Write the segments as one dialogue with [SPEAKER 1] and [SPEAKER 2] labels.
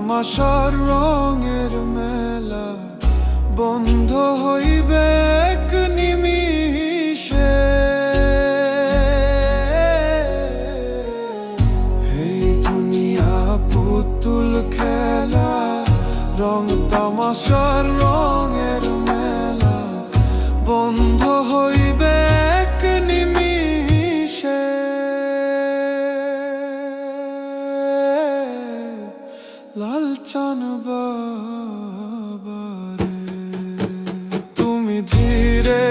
[SPEAKER 1] তামাশার রঙের মেলা বন্ধ হইবে এক নিমিষে। এই দুনিয়া পুতুল খেলা রং তামাশার লাল চান বাবারে তুমি ধীরে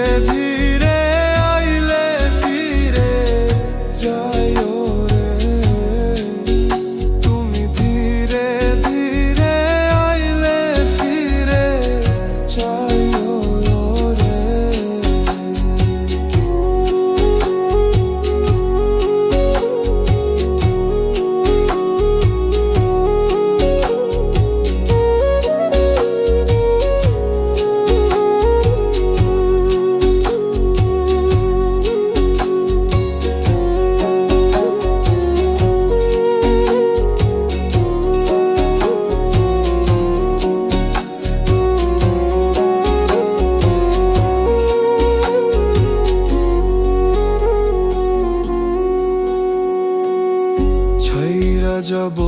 [SPEAKER 1] যাব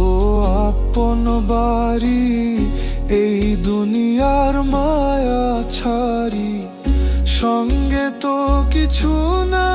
[SPEAKER 1] আপন বাড়ি এই দুনিয়ার মায়া ছাড়ি। সঙ্গে তো কিছু না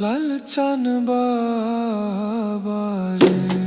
[SPEAKER 1] ਲਾਲ ਚੰਨ ਬਾਬਾ ਜੀ